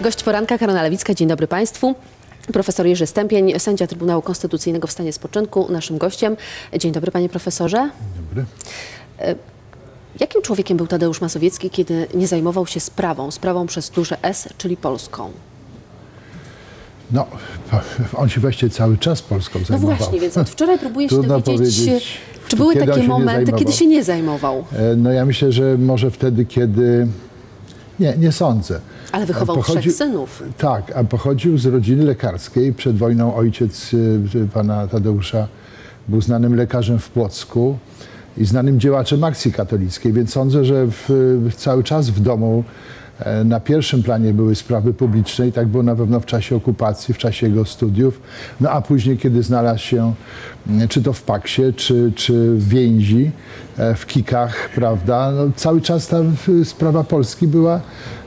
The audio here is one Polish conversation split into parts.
Gość poranka, Karolina Lewicka. Dzień dobry Państwu. Profesor Jerzy Stępień, sędzia Trybunału Konstytucyjnego w stanie spoczynku, naszym gościem. Dzień dobry Panie Profesorze. Dzień dobry. Jakim człowiekiem był Tadeusz Mazowiecki, kiedy nie zajmował się sprawą, sprawą przez duże S, czyli Polską? No, on się właściwie cały czas Polską No zajmował. właśnie, więc od wczoraj próbuję się dowiedzieć, czy były takie momenty, kiedy się nie zajmował, E, No ja myślę, że może wtedy, kiedy... Nie, nie sądzę. ale wychował Pochodzi- trzech synów. Tak, a pochodził z rodziny lekarskiej. Przed wojną ojciec y, pana Tadeusza był znanym lekarzem w Płocku i znanym działaczem akcji katolickiej, więc sądzę, że w, w cały czas w domu na pierwszym planie były sprawy publiczne i tak było na pewno w czasie okupacji, w czasie jego studiów. No a później, kiedy znalazł się m, czy to w Paksie, czy, czy w więzi, e, w Kikach, prawda, no, cały czas ta sprawa Polski była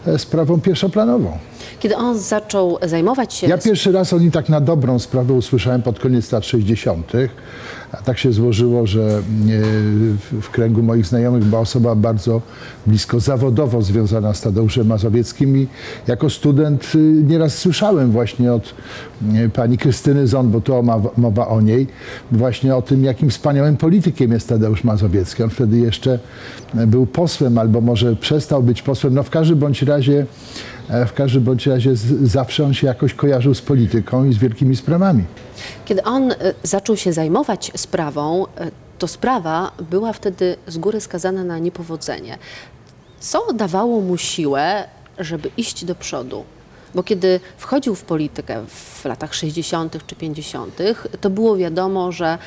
e, sprawą pierwszoplanową. Kiedy on zaczął zajmować się... Ja pierwszy raz o nim tak na dobrą sprawę usłyszałem pod koniec lat 60. A tak się złożyło, że e, w- kręgu moich znajomych była osoba bardzo blisko zawodowo związana z Tadeuszem Mazowieckim i jako student y, nieraz słyszałem właśnie od e, pani Krystyny Ząd, bo ma- mowa o niej, właśnie o tym, jakim wspaniałym politykiem jest Tadeusz Mazowiecki. On wtedy jeszcze e, był posłem, albo może przestał być posłem. No w każdym bądź razie W każdym bądź razie zawsze on się jakoś kojarzył z polityką i z wielkimi sprawami. Kiedy on y, zaczął się zajmować sprawą, y, to sprawa była wtedy z góry skazana na niepowodzenie. Co dawało mu siłę, żeby iść do przodu? Bo kiedy wchodził w politykę w latach 60. czy 50., to było wiadomo, że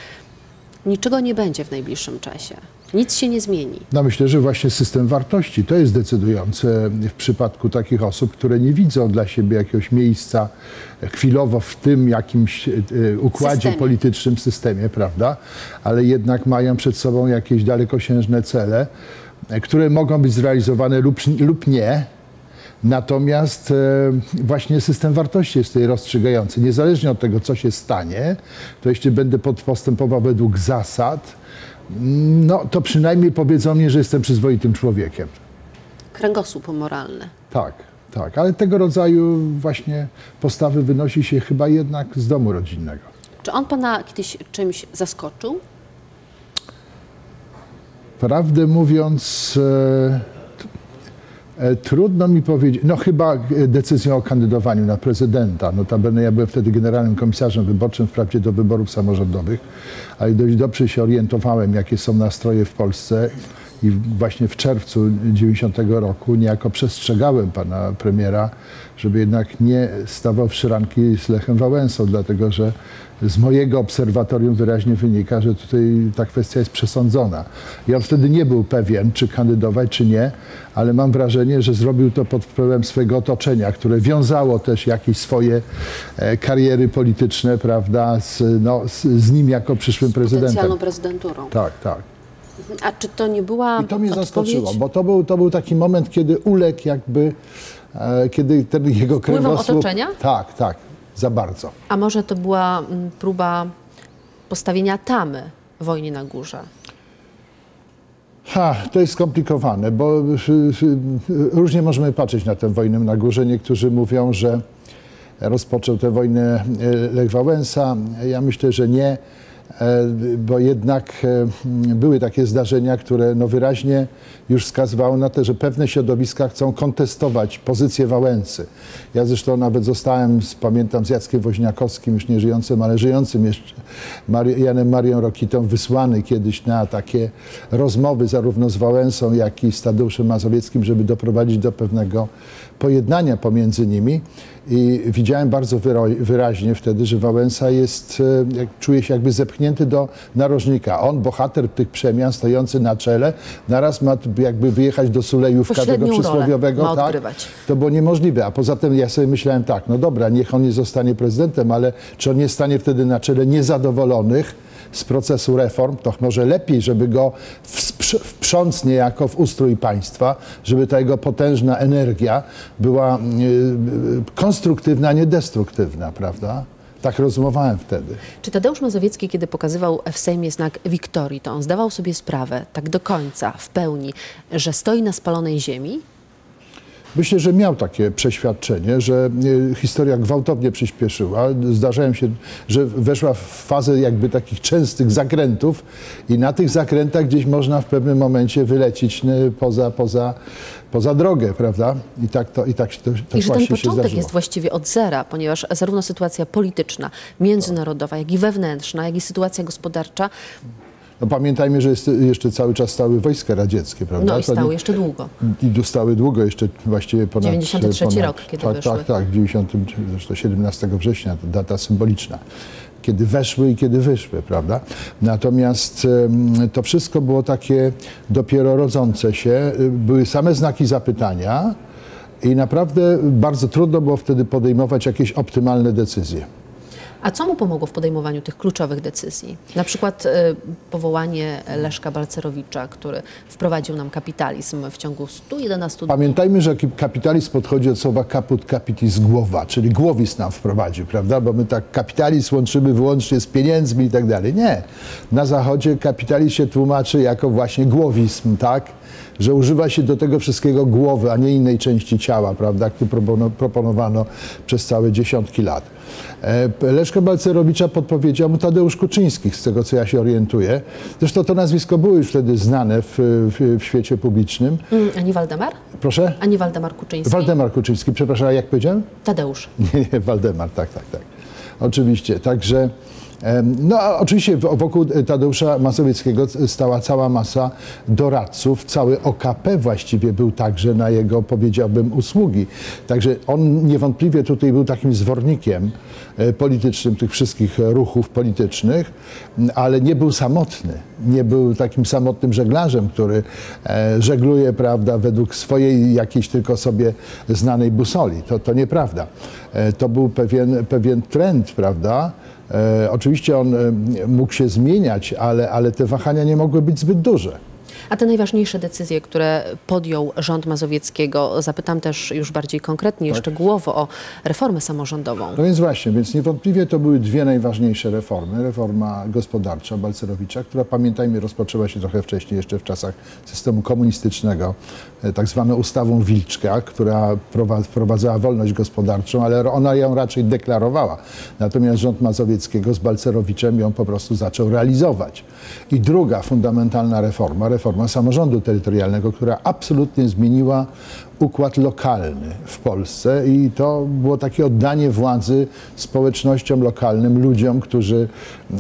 niczego nie będzie w najbliższym czasie. Nic się nie zmieni. No myślę, że właśnie system wartości to jest decydujące w przypadku takich osób, które nie widzą dla siebie jakiegoś miejsca chwilowo w tym jakimś e, układzie Systemie. politycznym, systemie, prawda? Ale jednak mają przed sobą jakieś dalekosiężne cele, e, które mogą być zrealizowane lub, lub nie. Natomiast e, właśnie system wartości jest tutaj rozstrzygający. Niezależnie od tego, co się stanie, to jeśli będę postępował według zasad, no to przynajmniej powiedzą mi, że jestem przyzwoitym człowiekiem. Kręgosłup moralny. Tak, tak. Ale tego rodzaju właśnie postawy wynosi się chyba jednak z domu rodzinnego. Czy on pana kiedyś czymś zaskoczył? Prawdę mówiąc, e, trudno mi powiedzieć, no chyba e, decyzją o kandydowaniu na prezydenta. Notabene ja byłem wtedy generalnym komisarzem wyborczym, wprawdzie do wyborów samorządowych, ale dość dobrze się orientowałem, jakie są nastroje w Polsce. I właśnie w czerwcu 90 roku niejako przestrzegałem pana premiera, żeby jednak nie stawał w szranki z Lechem Wałęsą, dlatego że z mojego obserwatorium wyraźnie wynika, że tutaj ta kwestia jest przesądzona. On wtedy nie był pewien, czy kandydować, czy nie, ale mam wrażenie, że zrobił to pod wpływem swojego otoczenia, które wiązało też jakieś swoje e, kariery polityczne, prawda, z, no, z, z nim jako przyszłym prezydentem. Potencjalną prezydenturą. Tak, tak. A czy to nie była I to mnie odpowiedź? zaskoczyło, bo to był, to był taki moment, kiedy uległ jakby, e, kiedy ten jego kręgosłup... otoczenia? Tak, tak, za bardzo. A może to była mm, próba postawienia tamy wojnie na górze? Ha, to jest skomplikowane, bo y, y, różnie możemy patrzeć na tę wojnę na górze. Niektórzy mówią, że rozpoczął tę wojnę y, Lech Wałęsa. Ja myślę, że nie, e, bo jednak e, były takie zdarzenia, które no wyraźnie już wskazywały na to, że pewne środowiska chcą kontestować pozycję Wałęsy. Ja zresztą nawet zostałem, pamiętam, z Jackiem Woźniakowskim, już nie żyjącym, ale żyjącym jeszcze Mari- Janem Marią Rokitą, wysłany kiedyś na takie rozmowy zarówno z Wałęsą, jak i z Tadeuszem Mazowieckim, żeby doprowadzić do pewnego pojednania pomiędzy nimi. I widziałem bardzo wyraźnie wtedy, że Wałęsa jest, e, jak, czuje się jakby zepchnięty do narożnika. On, bohater tych przemian, stojący na czele, naraz ma jakby wyjechać do Sulejówka tego przysłowiowego. tak? To było niemożliwe. A poza tym ja sobie myślałem tak, no dobra, niech on nie zostanie prezydentem, ale czy on nie stanie wtedy na czele niezadowolonych z procesu reform, to może lepiej, żeby go wsprz- wprząc niejako w ustrój państwa, żeby ta jego potężna energia była y, y, konstruktywna, a nie destruktywna, prawda? Tak rozumowałem wtedy. Czy Tadeusz Mazowiecki, kiedy pokazywał w Sejmie znak Wiktorii, to on zdawał sobie sprawę tak do końca, w pełni, że stoi na spalonej ziemi? Myślę, że miał takie przeświadczenie, że e, historia gwałtownie przyspieszyła. Zdarzają się, że weszła w fazę jakby takich częstych zakrętów i na tych zakrętach gdzieś można w pewnym momencie wylecieć e, poza, poza, poza drogę, prawda? I tak to, i tak się to, to I że ten początek jest właściwie od zera, ponieważ zarówno sytuacja polityczna, międzynarodowa, jak i wewnętrzna, jak i sytuacja gospodarcza, No pamiętajmy, że jest jeszcze cały czas stały wojska radzieckie, prawda? no i stały jeszcze długo. I dostały długo, jeszcze właściwie ponad... 93 ponad, rok, kiedy tak, weszły. Tak, tak, w 90, zresztą 17 września, to data symboliczna. Kiedy weszły i kiedy wyszły, prawda? Natomiast to wszystko było takie dopiero rodzące się. Y, Były same znaki zapytania i naprawdę bardzo trudno było wtedy podejmować jakieś optymalne decyzje. A co mu pomogło w podejmowaniu tych kluczowych decyzji? Na przykład y, powołanie Leszka Balcerowicza, który wprowadził nam kapitalizm w ciągu 111 dni. Pamiętajmy, że kapitalizm podchodzi od słowa caput capitis głowa, czyli głowizn nam wprowadził, prawda? Bo my tak kapitalizm łączymy wyłącznie z pieniędzmi i tak dalej. Nie. Na Zachodzie kapitalizm się tłumaczy jako właśnie głowizm, tak? Że używa się do tego wszystkiego głowy, a nie innej części ciała, prawda? Który propono- proponowano przez całe dziesiątki lat. E, Leszka Balcerowicza podpowiedział mu Tadeusz Kuczyński, z tego co ja się orientuję. Zresztą to nazwisko było już wtedy znane w, w, w świecie publicznym. Mm, A nie Waldemar? Proszę? A nie Waldemar Kuczyński? Waldemar Kuczyński, przepraszam, a jak powiedziałem? Tadeusz. Nie, nie, Waldemar, tak, tak, tak. Oczywiście, także... No, a oczywiście wokół Tadeusza Mazowieckiego stała cała masa doradców, cały OKP właściwie był także na jego, powiedziałbym, usługi. Także on niewątpliwie tutaj był takim zwornikiem e, politycznym tych wszystkich ruchów politycznych, ale nie był samotny. Nie był takim samotnym żeglarzem, który e, żegluje, prawda, według swojej jakiejś tylko sobie znanej busoli. To, to nieprawda. E, To był pewien, pewien trend, prawda? E, oczywiście on e, mógł się zmieniać, ale, ale te wahania nie mogły być zbyt duże. A te najważniejsze decyzje, które podjął rząd Mazowieckiego, zapytam też już bardziej konkretnie, Tak. szczegółowo o reformę samorządową. No więc właśnie, więc niewątpliwie to były dwie najważniejsze reformy. Reforma gospodarcza Balcerowicza, która pamiętajmy rozpoczęła się trochę wcześniej, jeszcze w czasach systemu komunistycznego, e, tak zwaną ustawą Wilczka, która prowa- wprowadzała wolność gospodarczą, ale ona ją raczej deklarowała. Natomiast rząd Mazowieckiego z Balcerowiczem ją po prostu zaczął realizować. I druga fundamentalna reforma, reforma samorządu terytorialnego, która absolutnie zmieniła układ lokalny w Polsce i to było takie oddanie władzy społecznościom lokalnym, ludziom, którzy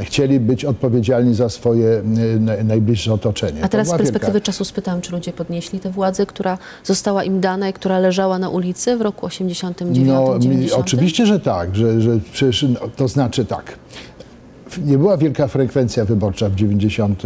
chcieli być odpowiedzialni za swoje na- najbliższe otoczenie. A teraz z perspektywy wielka- czasu spytałam, czy ludzie podnieśli tę władzę, która została im dana i która leżała na ulicy w roku 89 No, mi- 90 oczywiście, że tak, że, że przecież, no, to znaczy tak. Nie była wielka frekwencja wyborcza w 90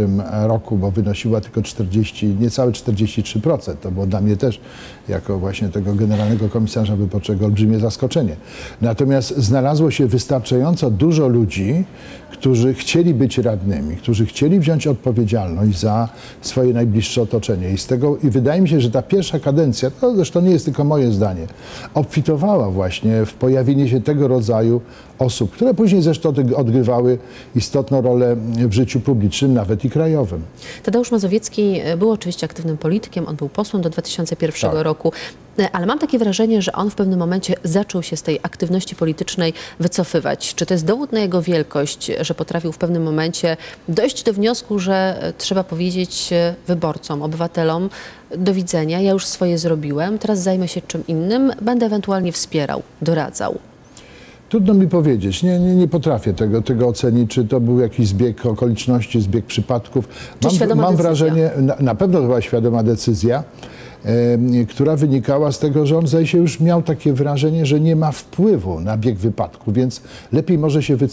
roku, bo wynosiła tylko 40, niecałe 43%. To było dla mnie też, jako właśnie tego generalnego komisarza wyborczego, olbrzymie zaskoczenie. Natomiast znalazło się wystarczająco dużo ludzi, którzy chcieli być radnymi, którzy chcieli wziąć odpowiedzialność za swoje najbliższe otoczenie. I z tego, i wydaje mi się, że ta pierwsza kadencja, to zresztą nie jest tylko moje zdanie, obfitowała właśnie w pojawienie się tego rodzaju osób, które później zresztą odg- odgrywały istotną rolę w życiu publicznym, nawet i krajowym. Tadeusz Mazowiecki e, był oczywiście aktywnym politykiem, on był posłem do 2001 Tak. roku, e, ale mam takie wrażenie, że on w pewnym momencie zaczął się z tej aktywności politycznej wycofywać. Czy to jest dowód na jego wielkość, że potrafił w pewnym momencie dojść do wniosku, że e, trzeba powiedzieć wyborcom, obywatelom, do widzenia, ja już swoje zrobiłem, teraz zajmę się czym innym, będę ewentualnie wspierał, doradzał. Trudno mi powiedzieć, nie, nie, nie potrafię tego, tego ocenić, czy to był jakiś zbieg okoliczności, zbieg przypadków. Mam decyzja? wrażenie, na, na pewno to była świadoma decyzja, która wynikała z tego, że on zdaje się już miał takie wrażenie, że nie ma wpływu na bieg wypadku, więc lepiej może się wycofać.